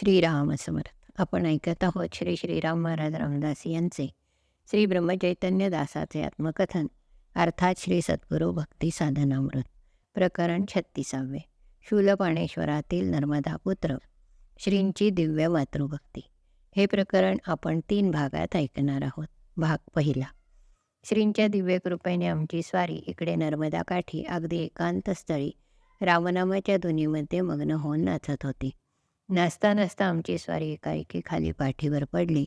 श्रीराम समर्थ आपण ऐकत आहोत श्री श्रीराम महाराज रामदास यांचे श्री ब्रह्मचैतन्य दासाचे आत्मकथन. अर्थात श्री सद्गुरू भक्ती साधनामृत. प्रकरण छत्तीसावे. शूलपाणेश्वरातील नर्मदा पुत्र. श्रींची दिव्य मातृभक्ती. हे प्रकरण आपण तीन भागात ऐकणार आहोत. भाग पहिला. श्रींच्या दिव्य कृपेने आमची स्वारी इकडे नर्मदा काठी अगदी एकांत स्थळी रामनामाच्या धुनीमध्ये मग्न होऊन नाचत होती. नाचता नाचता आमची स्वारी एकाएकी खाली पाठीवर पडली.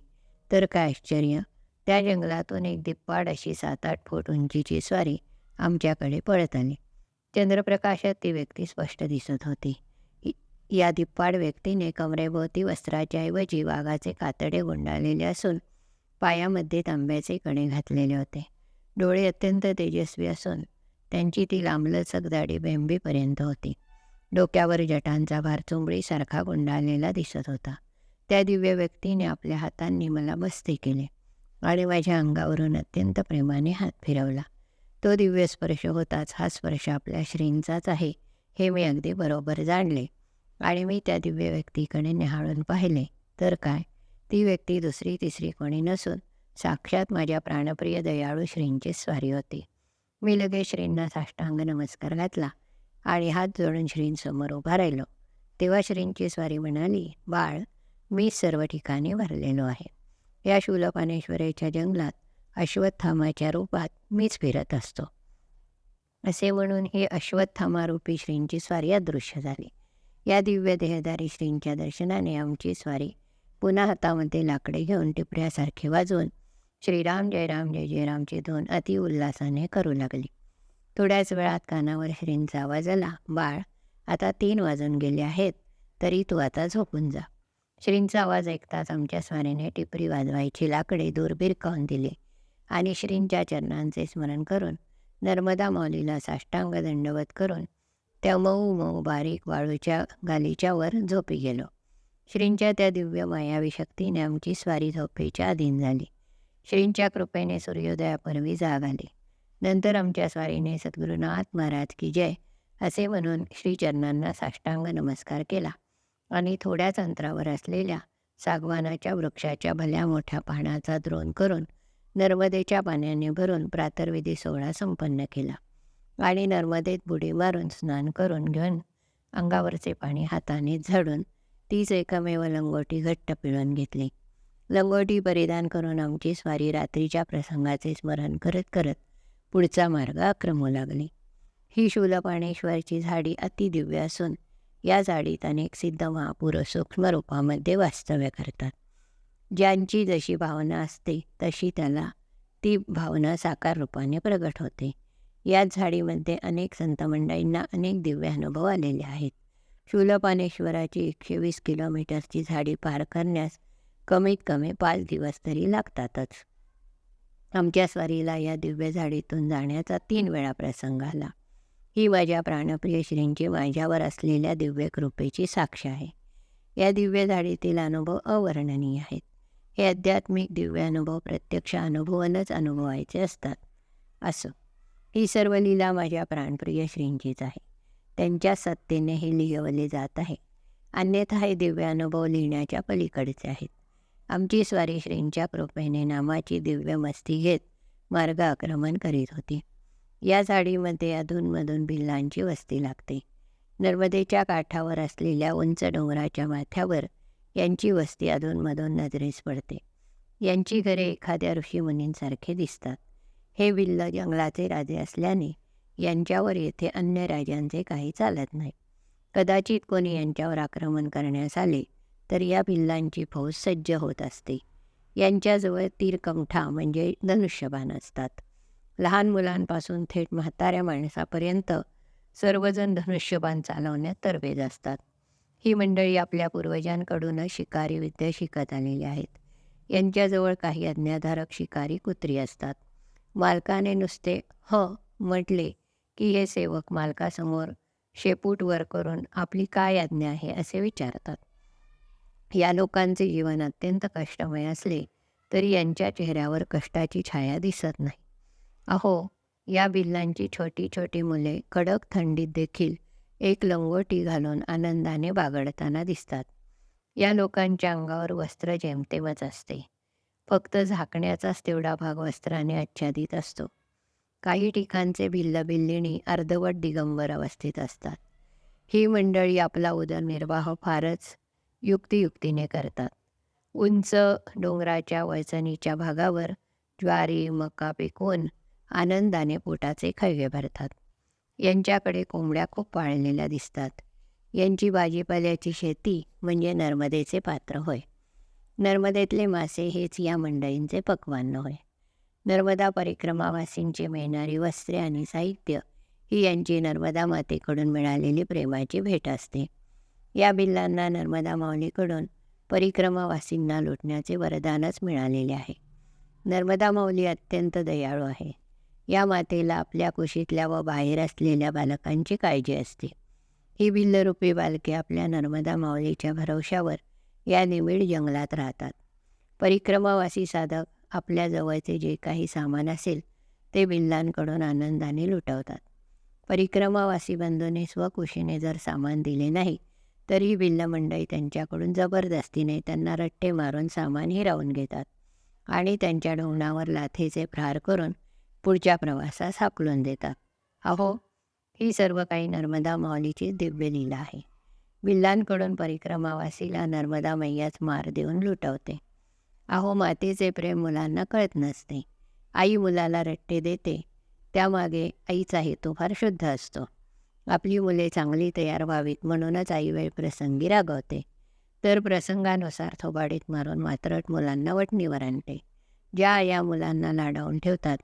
तर काय आश्चर्य! त्या जंगलातून एक दिप्पाड अशी सात आठ फूट उंचीची स्वारी आमच्याकडे पळत आली. चंद्रप्रकाशात ती व्यक्ती स्पष्ट दिसत होती. या दिप्पाड व्यक्तीने कमरेभोवती वस्त्राच्या ऐवजी वाघाचे कातडे गुंडाळलेले असून पायामध्ये तांब्याचे कणे घातलेले होते. डोळे अत्यंत तेजस्वी असून त्यांची ती लांबलचक दाढी बेंबीपर्यंत होती. डोक्यावर जटांचा भार चुंबडीसारखा गुंडाळलेला दिसत होता. त्या दिव्य व्यक्तीने आपल्या हातांनी मला मस्ती केले आणि माझ्या अंगावरून अत्यंत प्रेमाने हात फिरवला. तो दिव्य स्पर्श होताच हा स्पर्श आपल्या श्रींचाच आहे हे मी अगदी बरोबर जाणले आणि मी त्या दिव्य व्यक्तीकडे निहाळून पाहिले. तर काय? ती व्यक्ती दुसरी तिसरी कोणी नसून साक्षात माझ्या प्राणप्रिय दयाळू श्रींची स्वारी होती. मी लगेच श्रींना साष्टांग नमस्कार घातला. आणि हात जोडून श्रींसमोर उभा राहिलो. तेव्हा श्रींची स्वारी म्हणाली बाळ मी सर्व ठिकाणी भरलेलो आहे. या शूलपानेश्वरेच्या जंगलात अश्वत्थामाच्या रूपात मीच फिरत असतो. असे म्हणून ही अश्वत्थामारूपी श्रींची स्वारी अदृश्य झाली. या दिव्य देहदारी श्रींच्या दर्शनाने आमची स्वारी पुन्हा हातामध्ये लाकडे घेऊन टिपऱ्यासारखे वाजवून श्रीराम जय राम जय जय रामची धून अति उल्हासाने करू लागली. थोड्याच वेळात कानावर श्रींचा आवाज आला बाळ आता तीन वाजून गेले आहेत तरी तू आता झोपून जा. श्रींचा आवाज ऐकताच आमच्या स्वारीने टिपरी वाजवायची लाकडे दूर बिरकावून दिली आणि श्रींच्या चरणांचे स्मरण करून नर्मदा मौलीला साष्टांग दंडवत करून त्या मऊ मऊ बारीक वाळूच्या गालीच्यावर झोपी गेलो. श्रींच्या त्या दिव्य मायावी शक्तीने आमची स्वारी झोपेच्या अधीन झाली. श्रींच्या कृपेने सूर्योदयापूर्वी जाग आली. नंतर आमच्या स्वारीने सद्गुरुनाथ महाराज की जय असे म्हणून श्रीचरणांना साष्टांग नमस्कार केला. आणि थोड्याच अंतरावर असलेल्या सागवानाच्या वृक्षाच्या भल्या मोठ्या पानाचा द्रोण करून नर्मदेच्या पाण्याने भरून प्रातर्विधी सोहळा संपन्न केला. आणि नर्मदेत बुडी मारून स्नान करून घेऊन अंगावरचे पाणी हाताने झाडून तीच एकमेव लंगोटी घट्ट पिळून घेतली. लंगोटी परिधान करून आमची स्वारी रात्रीच्या प्रसंगाचे स्मरण करत करत पुढचा मार्ग आक्रमू लागली. ही शूलपाणेश्वरची झाडी अतिदिव्य असून या झाडीत अनेक सिद्ध महापुरुष सूक्ष्मरूपामध्ये वास्तव्य करतात. ज्यांची जशी भावना असते तशी त्याला ती भावना साकार रूपाने प्रगट होते. याच झाडीमध्ये अनेक संत मंडळींना अनेक दिव्य अनुभव आलेले आहेत. शूलपानेश्वराची एकशे वीस किलोमीटरची झाडी पार करण्यास कमीत कमी पाच दिवस तरी लागतातच. आमच्या स्वारीला या दिव्य झाडीतून जाण्याचा तीन वेळा प्रसंग आला. ही माझ्या प्राणप्रिय श्रींची माझ्यावर असलेल्या दिव्य कृपेची साक्ष आहे. या दिव्य झाडीतील अनुभव अवर्णनीय आहेत. हे आध्यात्मिक दिव्य अनुभव प्रत्यक्ष अनुभवानच अनुभवायचे असतात. असो ही सर्व लीला माझ्या प्राणप्रिय श्रींचीच आहे. त्यांच्या सत्तेने हे लिहिवले जात आहे. अन्यथा हे दिव्य अनुभव लिहिण्याच्या पलीकडचे आहेत. आमची स्वारी श्रींच्या कृपेने नामाची दिव्य मस्ती घेत मार्ग आक्रमण करीत होती. या झाडीमध्ये अधूनमधून भिल्लांची वस्ती लागते. नर्मदेच्या काठावर असलेल्या उंच डोंगराच्या माथ्यावर यांची वस्ती अधूनमधून नजरेस पडते. यांची घरे एखाद्या ऋषीमुनींसारखे दिसतात. हे विल्ल जंगलाचे राजे असल्याने यांच्यावर येथे अन्य राजांचे काही चालत नाही. कदाचित कोणी यांच्यावर आक्रमण करण्यास आले तर या भिल्लांची फौज सज्ज होत असते. यांच्याजवळ तीरकंठा म्हणजे धनुष्यबाण असतात. लहान मुलांपासून थेट म्हाताऱ्या माणसापर्यंत सर्वजण धनुष्यबाण चालवण्यात तरबेज असतात. ही मंडळी आपल्या पूर्वजांकडूनच शिकारी विद्या शिकत आलेली आहेत. यांच्याजवळ काही अज्ञाधारक शिकारी कुत्री असतात. मालकाने नुसते ह म्हटले की हे सेवक मालकासमोर शेपूट वर करून आपली काय आज्ञा आहे असे विचारतात. या लोकांचे जीवन अत्यंत कष्टमय असले तरी यांच्या चेहऱ्यावर कष्टाची छाया दिसत नाही. अहो या बिल्लांची छोटी छोटी मुले कडक थंडीत देखील एक लंगोटी घालून आनंदाने बागडताना दिसतात. या लोकांच्या अंगावर वस्त्र जेमतेमच असते. फक्त झाकण्याचाच तेवढा भाग वस्त्राने आच्छादित असतो. काही ठिकाणचे भिल्लबिल्लिणी अर्धवट दिगंबर अवस्थेत असतात. ही मंडळी आपला उदरनिर्वाह फारच युक्तियुक्तीने करतात. उंच डोंगराच्या वचनीच्या भागावर ज्वारी मका पिकवून आनंदाने पोटाचे खळगे भरतात. यांच्याकडे कोंबड्या खूप पाळलेल्या दिसतात. यांची भाजीपाल्याची शेती म्हणजे नर्मदेचे पात्र होय. नर्मदेतले मासे हेच या मंडळींचे पक्वान्न होय. नर्मदा परिक्रमावासींची मिळणारी वस्त्रे आणि साहित्य ही यांची नर्मदा मातेकडून मिळालेली प्रेमाची भेट असते. या बिल्लांना नर्मदा माऊलीकडून परिक्रमावासींना लुटण्याचे वरदानच मिळालेले आहे. नर्मदा माऊली अत्यंत दयाळू आहे. या मातेला आपल्या कुशीतल्या व बाहेर असलेल्या बालकांची काळजी असते. ही भिल्लरूपी बालके आपल्या नर्मदा माऊलीच्या भरवशावर या निमिड जंगलात राहतात. परिक्रमावासी साधक आपल्या जवळचे जे काही सामान असेल ते बिल्लांकडून आनंदाने लुटवतात. परिक्रमावासी बंधूने स्वकुशीने जर सामान दिले नाही तरी बिल्ल मंडळी त्यांच्याकडून जबरदस्तीने त्यांना रट्टे मारून सामान हिरावून घेतात आणि त्यांच्या ढोंगणावर लाथेचे प्रहार करून पुढच्या प्रवासास हाकलून देतात. अहो ही सर्व काही नर्मदा माऊलीची दिव्य लीला आहे. बिल्लांकडून परिक्रमावासीला नर्मदा मैयाच मार देऊन लुटवते. अहो मातेचे प्रेम मुलांना कळत नसते. आई मुलाला रट्टे देते. त्यामागे आईचा हेतू फार शुद्ध असतो. आपली मुले चांगली तयार व्हावीत म्हणूनच आई वेळ प्रसंगी रागवते. तर प्रसंगानुसार थोबाडीत मारून मात्रट मुलांना वटणीवर आणते. ज्या या मुलांना लाडावून ठेवतात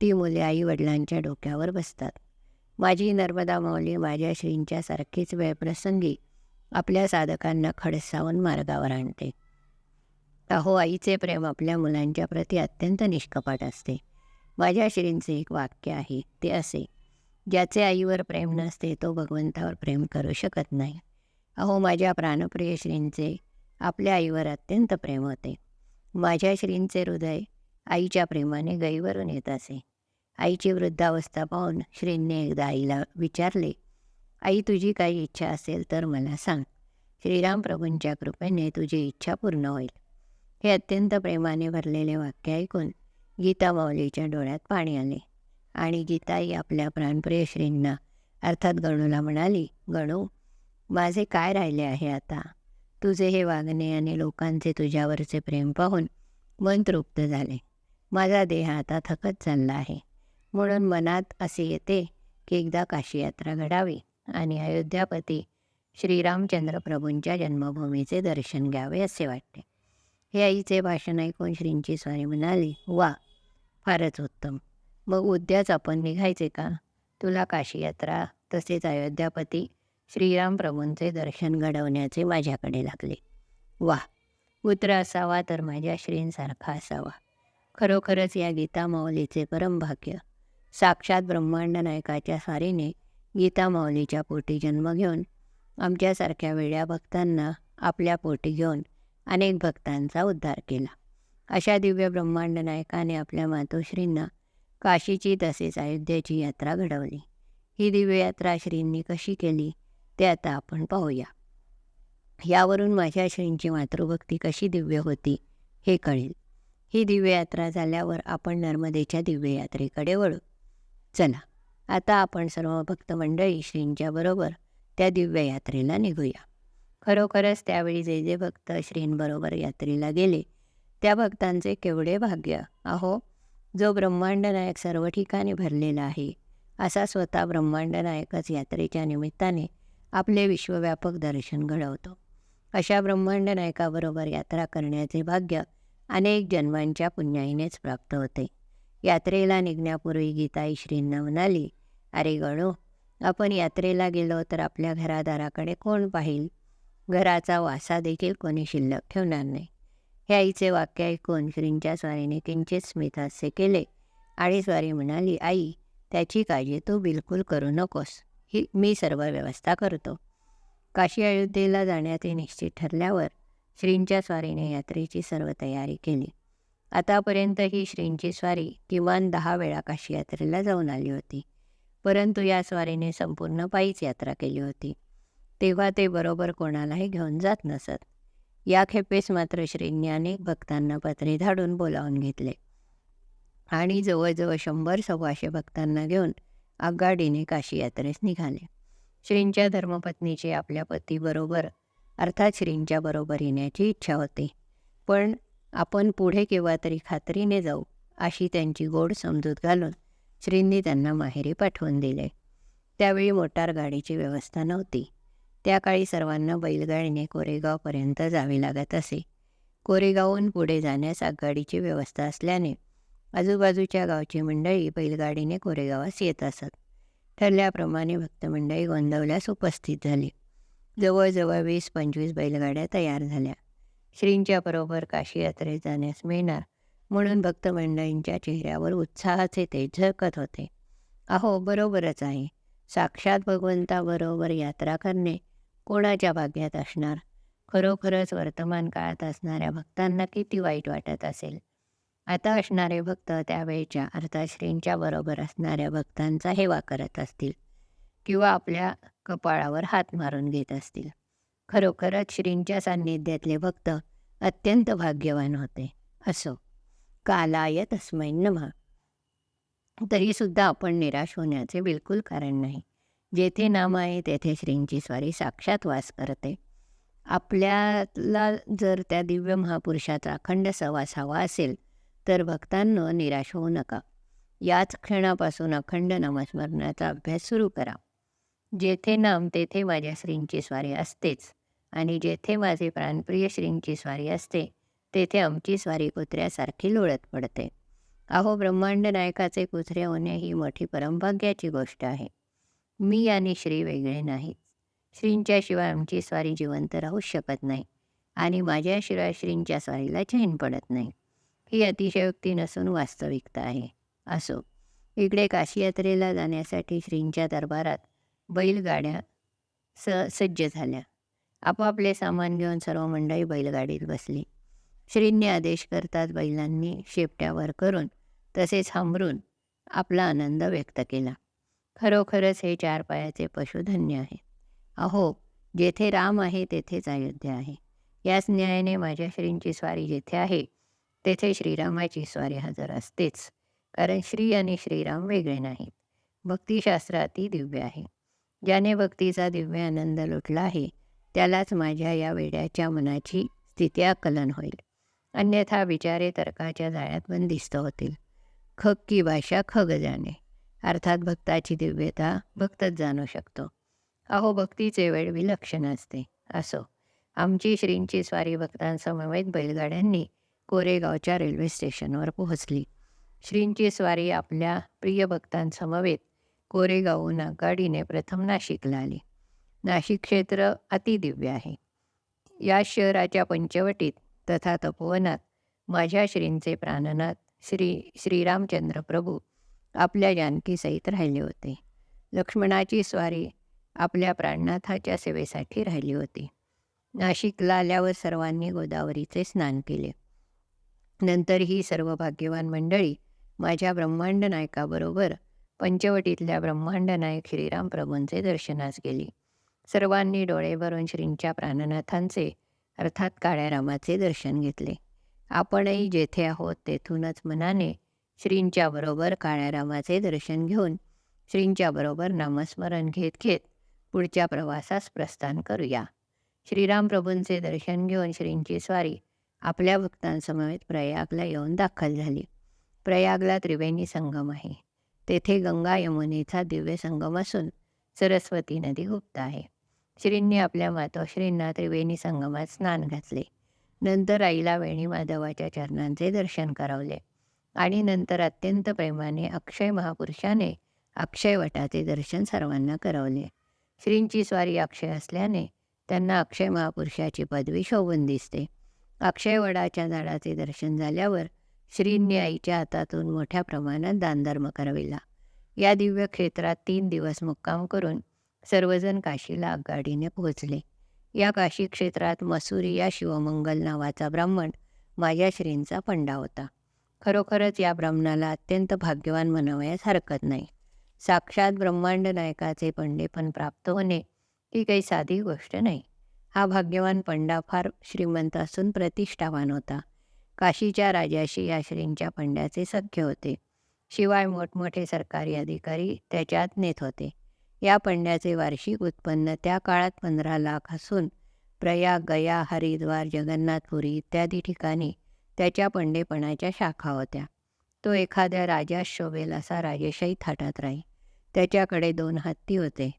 ती मुले आई वडिलांच्या डोक्यावर बसतात. माझी नर्मदा माऊली माझ्या श्रींच्या सारखीच वेळप्रसंगी आपल्या साधकांना खडसावून मार्गावर आणते. अहो आईचे प्रेम आपल्या मुलांच्या प्रती अत्यंत निष्कपट असते. माझ्या श्रींचे एक वाक्य आहे ते असे ज्याचे आईवर प्रेम नसते तो भगवंतावर प्रेम करू शकत नाही. अहो माझ्या प्राणप्रिय श्रींचे आपल्या आईवर अत्यंत प्रेम होते. माझ्या श्रींचे हृदय आईच्या प्रेमाने गईवरून येत असे. आईची वृद्धावस्था पाहून श्रींनी एकदा आईला विचारले आई तुझी काही इच्छा असेल तर मला सांग. श्रीराम प्रभूंच्या कृपेने तुझी इच्छा पूर्ण होईल. हे अत्यंत प्रेमाने भरलेले वाक्य ऐकून गीता माऊलीच्या डोळ्यात पाणी आले. आणि गीताई आपल्या प्राणप्रिय श्रींना अर्थात गणूला म्हणाली गणू माझे काय राहिले आहे आता? तुझे हे वागणे आणि लोकांचे तुझ्यावरचे प्रेम पाहून मन तृप्त झाले. माझा देह आता थकत चालला आहे. म्हणून मनात असे येते की एकदा काशी यात्रा घडावी आणि अयोध्यापती श्रीरामचंद्र प्रभूंच्या जन्मभूमीचे दर्शन घ्यावे असे वाटते. हे आईचे भाषण ऐकून श्रींची स्वारी म्हणाली वा फारच उत्तम. मग उद्याच आपण निघायचे का? तुला काशी यात्रा तसेच अयोध्यापती श्रीराम प्रभूंचे दर्शन घडवण्याचे माझ्याकडे लागले. वा पुत्र असावा तर माझ्या श्रींसारखा असावा. खरोखरच या गीता माऊलीचे परमभाग्य. साक्षात ब्रह्मांड नायकाच्या सारीने गीता माऊलीच्या पोटी जन्म घेऊन आमच्यासारख्या वेळ्या भक्तांना आपल्या पोटी घेऊन अनेक भक्तांचा उद्धार केला. अशा दिव्य ब्रह्मांड नायकाने आपल्या मातोश्रींना काशीची तसेच अयोध्येची यात्रा घडवली. ही दिव्ययात्रा श्रींनी कशी केली ते आता आपण पाहूया. यावरून माझ्या श्रींची मातृभक्ती कशी दिव्य होती हे कळेल. ही दिव्ययात्रा झाल्यावर आपण नर्मदेच्या दिव्ययात्रेकडे वळू. चला आता आपण सर्व भक्त मंडळी श्रींच्या बरोबर त्या दिव्ययात्रेला निघूया. खरोखरच त्यावेळी जे जे भक्त श्रींबरोबर यात्रेला गेले त्या भक्तांचे केवढे भाग्य. अहो जो ब्रह्मांड नायक सर्व ठिकाणी भरलेला आहे असा स्वतः ब्रह्मांडनायकच यात्रेच्या निमित्ताने आपले विश्वव्यापक दर्शन घडवतो. अशा ब्रह्मांड नायकाबरोबर यात्रा करण्याचे भाग्य अनेक जन्मांच्या पुण्याईनेच प्राप्त होते. यात्रेला निघण्यापूर्वी गीताई श्रींना म्हणाली अरे गणू आपण यात्रेला गेलो तर आपल्या घरादाराकडे कोण पाहिल? घराचा वासा देखील कोणी शिल्लक ठेवणार नाही. हे आईचे वाक्य ऐकून श्रींच्या स्वारीने किंचित स्मितहास्य केले. आणि स्वारी म्हणाली आई त्याची काळजी तू बिलकुल करू नकोस. ही मी सर्व व्यवस्था करतो. काशी अयोध्येला जाण्याचे निश्चित ठरल्यावर श्रींच्या स्वारीने यात्रेची सर्व तयारी केली. आतापर्यंत ही श्रींची स्वारी किमान दहा वेळा काशी यात्रेला जाऊन आली होती. परंतु या स्वारीने संपूर्ण पायीच यात्रा केली होती. तेव्हा ते बरोबर कोणालाही घेऊन जात नसत. या खेपेस मात्र श्रींनी अनेक भक्तांना पत्रे धाडून बोलावून घेतले. आणि जवळजवळ शंभर सव्वाशे भक्तांना घेऊन आगगाडीने काशी यात्रेस निघाले. श्रींच्या धर्मपत्नीची आपल्या पतीबरोबर अर्थात श्रींच्या बरोबर येण्याची इच्छा होती. पण आपण पुढे केव्हा तरी खात्रीने जाऊ अशी त्यांची गोड समजूत घालून श्रींनी त्यांना माहेरी पाठवून दिले. त्यावेळी मोटार गाडीची व्यवस्था नव्हती. त्या काळी सर्वांना बैलगाडीने कोरेगावपर्यंत जावे लागत असे. कोरेगावहून पुढे जाण्यास आगगाडीची व्यवस्था असल्याने आजूबाजूच्या गावची मंडळी बैलगाडीने कोरेगावास येत असत. ठरल्याप्रमाणे भक्तमंडळी गोंदवल्यास उपस्थित झाली. जवळजवळ वीस पंचवीस बैलगाड्या तयार झाल्या. श्रींच्या बरोबर काशी यात्रेत जाण्यास मिळणार म्हणून भक्तमंडळींच्या चेहऱ्यावर उत्साहाचे ते झळकत होते. अहो बरोबरच आहे. साक्षात भगवंताबरोबर यात्रा करणे कोणाच्या भाग्यात असणार? खरोखरच वर्तमान काळात असणाऱ्या भक्तांना किती वाईट वाटत असेल? आता असणारे भक्त त्यावेळच्या अर्थात श्रींच्या बरोबर असणाऱ्या भक्तांचा हेवा करत असतील किंवा आपल्या कपाळावर हात मारून घेत असतील. खरोखरच श्रींच्या सान्निध्यातले भक्त अत्यंत भाग्यवान होते असो. कालाय तस्मै नमः. तरीसुद्धा आपण निराश होण्याचे बिलकुल कारण नाही. जेथे नाम आहे तेथे श्रींची स्वारी साक्षात वास करते. आपल्याला जर त्या दिव्य महापुरुषाचा अखंड सहवास हवा असेल तर भक्तांनो निराश होऊ नका. याच क्षणापासून अखंड नामस्मरणाचा अभ्यास सुरू करा. जेथे नाम तेथे माझ्या श्रींची स्वारी असतेच आणि जेथे माझे प्राणप्रिय श्रींची स्वारी असते तेथे आमची स्वारी कुत्र्यासारखी लोळत पडते. अहो ब्रह्मांड नायकाचे कुत्रे होणे ही मोठी परमभाग्याची गोष्ट आहे. मी आणि श्री वेगळे नाहीत श्रींच्या शिवाय आमची स्वारी जिवंत राहूच शकत नाही आणि माझ्याशिवाय श्रींच्या स्वारीला चैन पडत नाही. ही अतिशयोक्ती नसून वास्तविकता आहे. असो इकडे काशी यात्रेला जाण्यासाठी श्रींच्या दरबारात बैलगाड्या स सज्ज झाल्या. आपापले सामान घेऊन सर्व मंडळी बैलगाडीत बसली. श्रींनी आदेश करतात बैलांनी शेपट्यावर करून तसेच हमरून आपला आनंद व्यक्त केला. खरोखरच हे चार पायाचे पशुधन्य आहे. अहो जेथे राम आहे तेथेच अयोध्या आहे. याच न्यायाने माझ्या श्रींची स्वारी जेथे आहे तेथे श्रीरामाची स्वारी हजर असतेच. कारण श्री आणि श्रीराम वेगळे नाहीत. भक्तिशास्त्र अति दिव्य आहे. ज्याने भक्तीचा दिव्य आनंद लुटला आहे त्यालाच माझ्या या वेड्याच्या मनाची स्थिती आकलन होईल. अन्यथा विचारे तर्काच्या जाळ्यात बंदिस्त होतील. खग की भाषा खग जाणे. अर्थात भक्ताची दिव्यता भक्तच जाणू शकतो. अहो भक्तीचे वेळ विलक्षण असते. असो आमची श्रींची स्वारी भक्तांसमवेत बैलगाड्यांनी कोरेगावच्या रेल्वे स्टेशनवर पोहोचली. श्रींची स्वारी आपल्या प्रिय भक्तांसमवेत कोरेगावहून आघाडीने प्रथम नाशिकला आली. नाशिक क्षेत्र अतिदिव्य आहे. या शहराच्या पंचवटीत तथा तपोवनात माझ्या श्रींचे प्राणनाथ श्री श्रीरामचंद्र प्रभू आपल्या जानकीसहित राहिले होते. लक्ष्मणाची स्वारी आपल्या प्राणनाथाच्या सेवेसाठी राहिली होती. नाशिकला आल्यावर सर्वांनी गोदावरीचे स्नान केले. नंतर ही सर्व भाग्यवान मंडळी माझ्या ब्रह्मांड नायकाबरोबर पंचवटीतल्या ब्रह्मांड नायक श्रीराम प्रभूंचे दर्शनास गेली. सर्वांनी डोळे भरून श्रींच्या प्राणनाथांचे अर्थात काळ्या रामाचे दर्शन घेतले. आपणही जेथे आहोत तेथूनच मनाने श्रींच्या बरोबर काळ्या रामाचे दर्शन घेऊन श्रींच्या बरोबर नामस्मरण घेत घेत पुढच्या प्रवासास प्रस्थान करूया. श्रीराम प्रभूंचे दर्शन घेऊन श्रींची स्वारी आपल्या भक्तांसमवेत प्रयागला येऊन दाखल झाली. प्रयागला त्रिवेणी संगम आहे. तेथे गंगा यमुनेचा दिव्य संगम असून सरस्वती नदी गुप्त आहे. श्रींनी आपल्या मातोश्रींना त्रिवेणी संगमात स्नान घातले. नंतर आईला वेणी माधवाच्या चरणांचे दर्शन करावले. आणि नंतर अत्यंत प्रेमाने अक्षय महापुरुषाने अक्षय वटाचे दर्शन सर्वांना करवले. श्रींची स्वारी अक्षय असल्याने त्यांना अक्षय महापुरुषाची पदवी शोभून दिसते. अक्षय वडाच्या झाडाचे दर्शन झाल्यावर श्रींनी आईच्या हातातून मोठ्या प्रमाणात दानधर्म करविला. या दिव्य क्षेत्रात तीन दिवस मुक्काम करून सर्वजण काशीला आगगाडीने पोहोचले. या काशी क्षेत्रात मसुरी या शिवमंगल नावाचा ब्राह्मण माझ्या श्रींचा पंडा होता. खरोखरच या ब्राह्मणाला अत्यंत भाग्यवान म्हणावयास हरकत नाही. साक्षात ब्रह्मांड नायकाचे पंडेपण प्राप्त होणे ही काही साधी गोष्ट नाही. हा भाग्यवान पंडा फार श्रीमंत असून प्रतिष्ठावान होता. काशीच्या राजाशी या श्रींच्या पंड्याचे सख्य होते. शिवाय मोठमोठे सरकारी अधिकारी त्याच्यात नेत होते. या पंड्याचे वार्षिक उत्पन्न त्या काळात पंधरा लाख असून प्रयाग गया हरिद्वार जगन्नाथपुरी इत्यादी ठिकाणी त्याच्या पंडेपणाच्या शाखा होत्या. तो एखाद्या राजास शोभेल असा राजेशाही थाटात राही. त्याच्याकडे दोन हत्ती होते.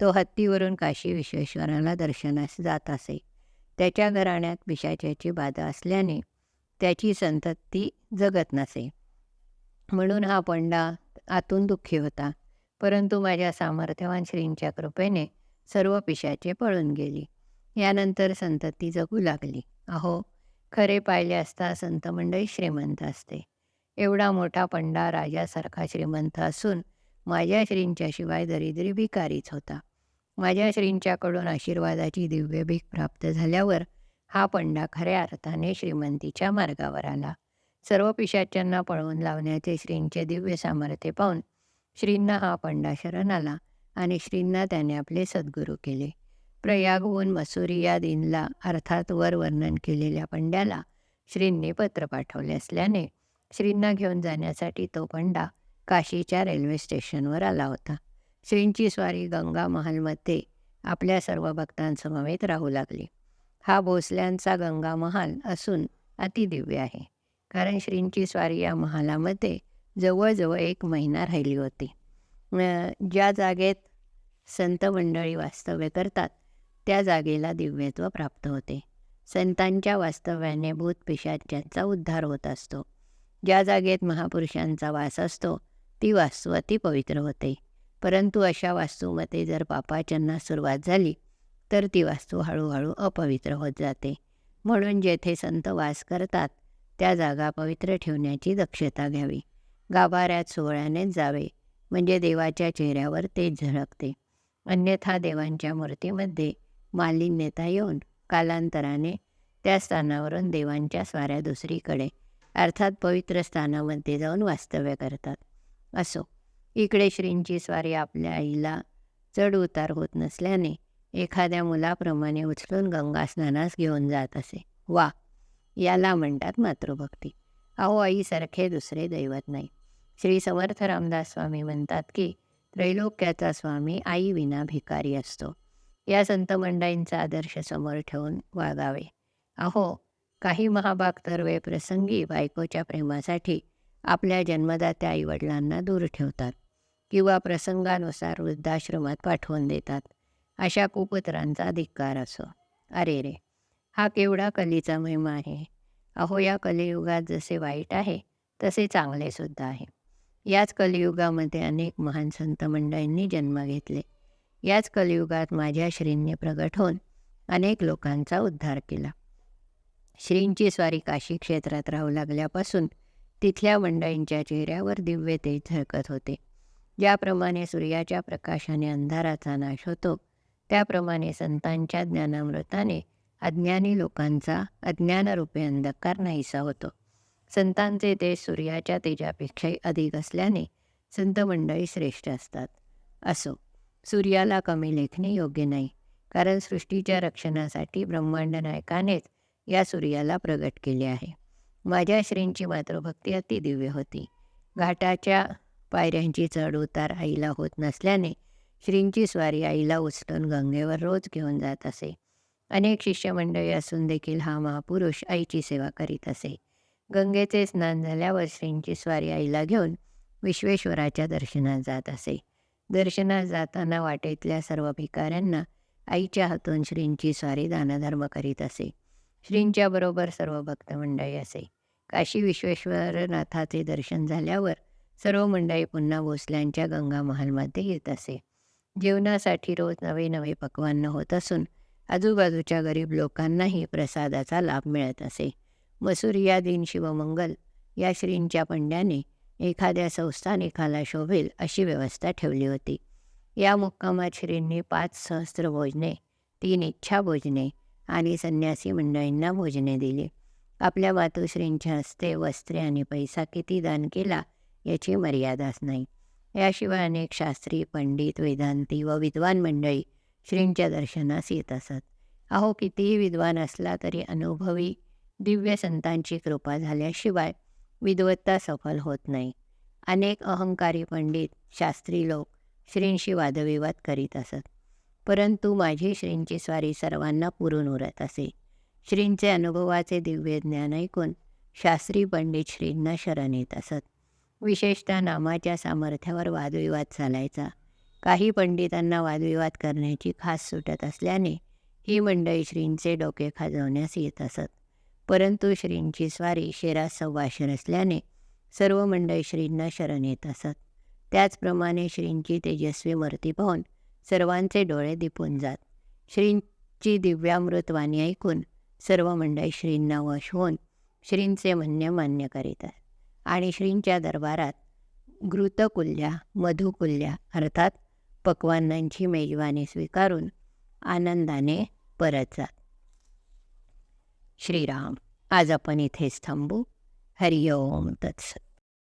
तो हत्तीवरून काशी विश्वेश्वराला दर्शनास जात असे. त्याच्या घराण्यात पिशाच्याची बाधा असल्याने त्याची संतती जगत नसे. म्हणून हा पंडा आतून दुःखी होता. परंतु माझ्या सामर्थ्यवान श्रींच्या कृपेने सर्व पिशाचे पळून गेली. यानंतर संतती जगू लागली. अहो खरे पाहिले असता संत मंडळी श्रीमंत असते. एवढा मोठा पंडा राजासारखा श्रीमंत असून माझ्या श्रींच्या शिवाय दरिद्री भिकारीच होता. माझ्या श्रींच्याकडून आशीर्वादाची दिव्य भीक प्राप्त झाल्यावर हा पंडा खऱ्या अर्थाने श्रीमंतीच्या मार्गावर आला. सर्व पिशाच्यांना पळवून लावण्याचे श्रींचे दिव्य सामर्थ्य पाहून श्रींना हा पंडा शरण आला आणि श्रींना त्याने आपले सद्गुरू केले. प्रयागहून मसुरी या दिनला अर्थात वर वर्णन केलेल्या पंड्याला श्रींनी पत्र पाठवले असल्याने श्रींना घेऊन जाण्यासाठी तो पंडा काशीच्या रेल्वे स्टेशनवर आला होता. श्रींची स्वारी गंगा महालमध्ये आपल्या सर्व भक्तांसमवेत राहू लागली. हा भोसल्यांचा गंगा महाल असून अतिदिव्य आहे. कारण श्रींची स्वारी या महालामध्ये जवळजवळ एक महिना राहिली होती. ज्या जागेत संत मंडळी वास्तव्य करतात त्या जागेला दिव्यत्व प्राप्त होते. संतांच्या वास्तव्याने भूतपिशाच्यांचा उद्धार होत असतो. ज्या जागेत महापुरुषांचा वास असतो ती वास्तू अति पवित्र होते. परंतु अशा वास्तूमध्ये जर पापाच्यांना सुरुवात झाली तर ती वास्तू हळूहळू अपवित्र होत जाते. म्हणून जेथे संत वास करतात त्या जागा पवित्र ठेवण्याची दक्षता घ्यावी. गाभाऱ्यात सोहळ्यानेच जावे म्हणजे देवाच्या चेहऱ्यावर तेच झळकते. अन्यथा देवांच्या मूर्तीमध्ये मालिन्यता येऊन कालांतराने त्या स्थानावरून देवांच्या स्वाऱ्या दुसरीकडे अर्थात पवित्र स्थानामध्ये जाऊन वास्तव्य करतात. असो इकडे श्रींची स्वारी आपल्या आईला चढ उतार होत नसल्याने एखाद्या मुलाप्रमाणे उचलून गंगा स्नानास घेऊन जात असे. वा याला म्हणतात मातृभक्ती. अहो आईसारखे दुसरे दैवत नाही. श्री समर्थ रामदास स्वामी म्हणतात की त्रैलोक्याचा स्वामी आई विना भिकारी असतो. या संत मंडळींचा आदर्श समोर ठेवून वागावे. अहो काही महाभाग तर वे प्रसंगी बायकोच्या प्रेमासाठी आपल्या जन्मदात्या आईवडिलांना दूर ठेवतात किंवा प्रसंगानुसार वृद्धाश्रमात पाठवून देतात. अशा कुपुत्रांचा धिक्कार असो. अरे रे हा केवढा कलीचा महिमा आहे. अहो या कलियुगात जसे वाईट आहे तसे चांगलेसुद्धा आहे. याच कलियुगामध्ये अनेक महान संत मंडळींनी जन्म घेतले. याच कलियुगात माझ्या श्रींनी प्रगट होऊन अनेक लोकांचा उद्धार केला. श्रींची स्वारी काशी क्षेत्रात राहू लागल्यापासून तिथल्या मंडळींच्या चेहऱ्यावर दिव्य तेज झळकत होते. ज्याप्रमाणे सूर्याच्या प्रकाशाने अंधाराचा नाश होतो त्याप्रमाणे संतांच्या ज्ञानामृताने अज्ञानी लोकांचा अज्ञानरूपे अंधकार नाहीसा होतो. संतांचे तेज सूर्याच्या तेजापेक्षाही अधिक असल्याने संत मंडळी श्रेष्ठ असतात असो. सूर्याला कमी लेखणे योग्य नाही. कारण सृष्टीच्या रक्षणासाठी ब्रह्मांड नायकानेच या सूर्याला प्रगट केले आहे. माझ्या श्रींची मातृभक्ती अतिदिव्य होती. घाटाच्या पायऱ्यांची चढ उतार आईला होत नसल्याने श्रींची स्वारी आईला उचलून गंगेवर रोज घेऊन जात असे. अनेक शिष्यमंडळी असून देखील हा महापुरुष आईची सेवा करीत असे. गंगेचे स्नान झाल्यावर श्रींची स्वारी आईला घेऊन विश्वेश्वराच्या दर्शनात जात असे. दर्शनात जाताना वाटेतल्या सर्व भिकाऱ्यांना आईच्या हातून श्रींची स्वारी दानधर्म करीत असे. श्रींच्या बरोबर सर्व भक्त मंडळी असे. काशी विश्वेश्वरनाथाचे दर्शन झाल्यावर सर्व मंडळी पुन्हा भोसल्यांच्या गंगा महालमध्ये येत असे. जेवणासाठी रोज नवे नवे पक्वान्न होत असून आजूबाजूच्या गरीब लोकांनाही प्रसादाचा लाभ मिळत असे. मसूर या दिन शिवमंगल या श्रींच्या पंड्याने एखाद्या संस्थानिकाला शोभेल अशी व्यवस्था ठेवली होती. या मुक्कामात श्रींनी पाच सहस्त्र भोजने तीन इच्छा भोजने आणि संन्यासी मंडळींना भोजने दिली. आपल्या मातोश्रींच्या हस्ते वस्त्रे आणि पैसा किती दान केला याची मर्यादाच नाही. याशिवाय अनेक शास्त्री पंडित वेदांती व विद्वान मंडळी श्रींच्या दर्शनास येत असत. अहो कितीही विद्वान असला तरी अनुभवी दिव्य संतांची कृपा झाल्याशिवाय विद्वत्ता सफल होत नाही. अनेक अहंकारी पंडित शास्त्री लोक श्रींशी वादविवाद करीत असत. परंतु माझी श्रींची स्वारी सर्वांना पुरून उरत असे. श्रींचे अनुभवाचे दिव्य ज्ञान ऐकून शास्त्री पंडित श्रींना शरण येत असत. विशेषतः नामाच्या सामर्थ्यावर वादविवाद चालायचा. काही पंडितांना वादविवाद करण्याची खास सुटत असल्याने ही मंडळी श्रींचे डोके खाजवण्यास येत असत. परंतु श्रींची स्वारी शेरा सव्वाशर असल्याने सर्व मंडळी श्रींना शरण येत असत. त्याचप्रमाणे श्रींची तेजस्वी मूर्ती पाहून सर्वांचे डोळे दिपून जात. श्रींची दिव्यामृतवाणी ऐकून सर्व मंडळी श्रींना वश होऊन श्रींचे म्हणणे मान्य करीतात आणि श्रींच्या दरबारात घृतकुल्या मधुकुल्या अर्थात पक्वान्नांची मेजवानी स्वीकारून आनंदाने परत जात. श्रीराम. आज आपण इथेच थांबू. हरिओम तत्सत.